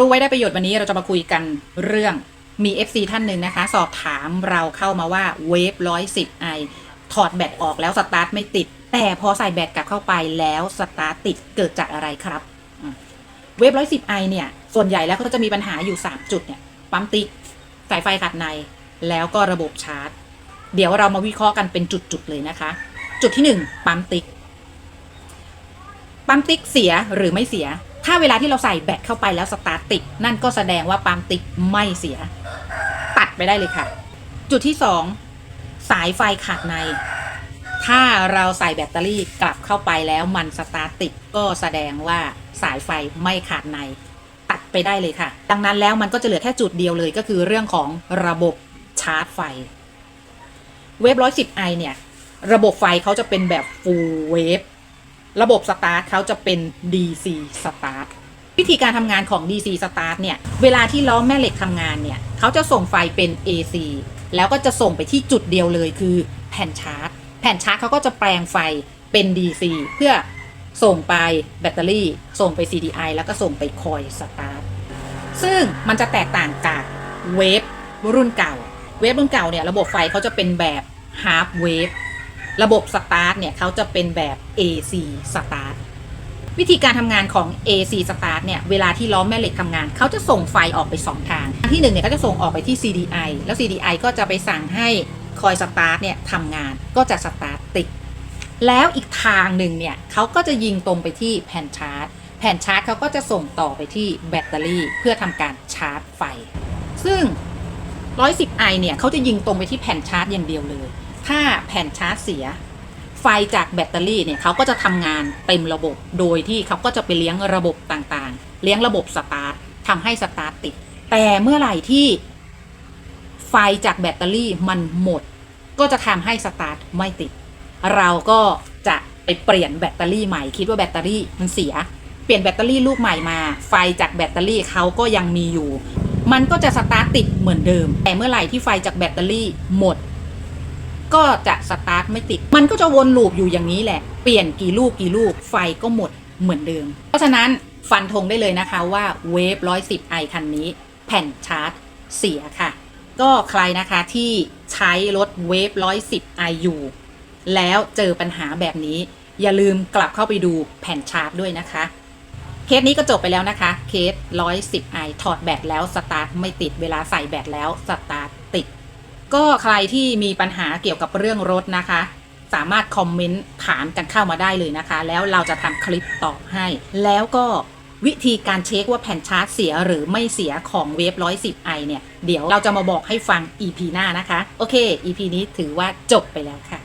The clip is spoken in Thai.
รู้ไว้ได้ประโยชน์วันนี้เราจะมาคุยกันเรื่องมี FC ท่านหนึ่งนะคะ สอบถามเราเข้ามาว่าเวฟร้อยสิบไอถอดแบตออกแล้วสตาร์ทไม่ติด แต่พอใส่แบตกลับเข้าไปแล้วสตาร์ทติดเกิดจากอะไรครับเวฟร้อยสิบไอเนี่ย ส่วนใหญ่แล้วก็จะมีปัญหาอยู่ 3 จุดเนี่ยปั๊มติ๊กสายไฟขัดใน แล้วก็ระบบชาร์จ เดี๋ยวเรามาวิเคราะห์กันเป็นจุดๆเลยนะคะ จุดที่ 1 ปั๊มติ๊กปั๊มติ๊กเสียหรือไม่เสีย ถ้าเวลาที่เราใส่แบตเข้าไปแล้วสตาร์ติดนั่นก็แสดงว่าปั๊มติ๊กไม่เสีย ตัดไปได้เลยค่ะ จุดที่ 2 สายไฟขาดใน ถ้าเราใส่แบตเตอรี่กลับเข้าไปแล้วมันสตาร์ติดก็แสดงว่าสายไฟไม่ขาดใน ตัดไปได้เลยค่ะ ดังนั้นแล้วมันก็จะเหลือแค่จุดเดียวเลยก็คือเรื่องของระบบชาร์จไฟ เวฟร้อยสิบไอเนี่ย ระบบไฟเขาจะเป็นแบบ full wave ระบบสตาร์ทเขาจะเป็น DC สตาร์วิธีการทำงานของ DC สตาร์เนี่ย เวลาที่ล้อแม่เหล็กทำงานเนี่ยเขาจะส่งไฟเป็น AC แล้วก็จะส่งไปที่จุดเดียวเลยคือแผ่นชาร์จ แผ่นชาร์จเขาก็จะแปลงไฟเป็น DC เพื่อส่งไปแบตเตอรี่ ส่งไป CDI แล้วก็ส่งไปคอยสตาร์ทซึ่งมันจะแตกต่างจากเวฟรุ่นเก่า เวฟรุ่นเก่าเนี่ยระบบไฟเขาจะเป็นแบบ half wave ร ระบบสตาร์ทเนี่ยเขาจะเป็นแบบ AC สตาร์ทวิธีการทำงานของ AC สตาร์ทเนี่ย เวลาที่ล้อแม่เหล็กทำงาน เขาจะส่งไฟออกไป 2 ทาง ทางที่1เนี่ยเขาจะส่งออกไปที่ CDI แล้ว CDI ก็จะไปสั่งให้คอยสตาร์ทเนี่ยทำงาน ก็จะสตาร์ทติด แล้วอีกทางหนึ่งเนี่ยเขาก็จะยิงตรงไปที่แผ่นชาร์จ แผ่นชาร์จเขาก็จะส่งต่อไปที่แบตเตอรี่เพื่อทำการชาร์จไฟ ซึ่ง 110i เนี่ยเขาจะยิงตรงไปที่แผ่นชาร์จอย่างเดียวเลย ถ้าแผ่นชาร์จเสีย ไฟจากแบตเตอรี่เนี่ยเขาก็จะทำงานเต็มระบบ โดยที่เขาก็จะไปเลี้ยงระบบต่างๆ เลี้ยงระบบสตาร์ททำให้สตาร์ทติด แต่เมื่อไหร่ที่ไฟจากแบตเตอรี่มันหมด ก็จะทำให้สตาร์ทไม่ติด เราก็จะไปเปลี่ยนแบตเตอรี่ใหม่คิดว่าแบตเตอรี่มันเสีย เปลี่ยนแบตเตอรี่ลูกใหม่มา ไฟจากแบตเตอรี่เขาก็ยังมีอยู่ มันก็จะสตาร์ทติดเหมือนเดิม แต่เมื่อไหร่ที่ไฟจากแบตเตอรี่หมด ก็จะสตาร์ทไม่ติด มันก็จะวนลูปอยู่อย่างนี้แหละ เปลี่ยนกี่ลูกกี่ลูกไฟก็หมดเหมือนเดิม เพราะฉะนั้นฟันธงได้เลยนะคะว่าเวฟ110 i คันนี้ แผ่นชาร์จเสียค่ะ ก็ใครนะคะที่ใช้รถเวฟ110 i อยู่แล้วเจอปัญหาแบบนี้ อย่าลืมกลับเข้าไปดูแผ่นชาร์จด้วยนะคะ เคสนี้ก็จบไปแล้วนะคะ เคส 110i ถอดแบตแล้วสตาร์ทไม่ติดเวลาใส่แบตแล้วสตาร์ท ก็ใครที่มีปัญหาเกี่ยวกับเรื่องรถนะคะ สามารถคอมเมนต์ถามกันเข้ามาได้เลยนะคะ แล้วเราจะทำคลิปตอบให้ แล้วก็วิธีการเช็คว่าแผ่นชาร์จเสียหรือไม่เสียของเวฟ 110i เนี่ย เดี๋ยวเราจะมาบอกให้ฟัง EP หน้านะคะ โอเค EP นี้ถือว่าจบไปแล้วค่ะ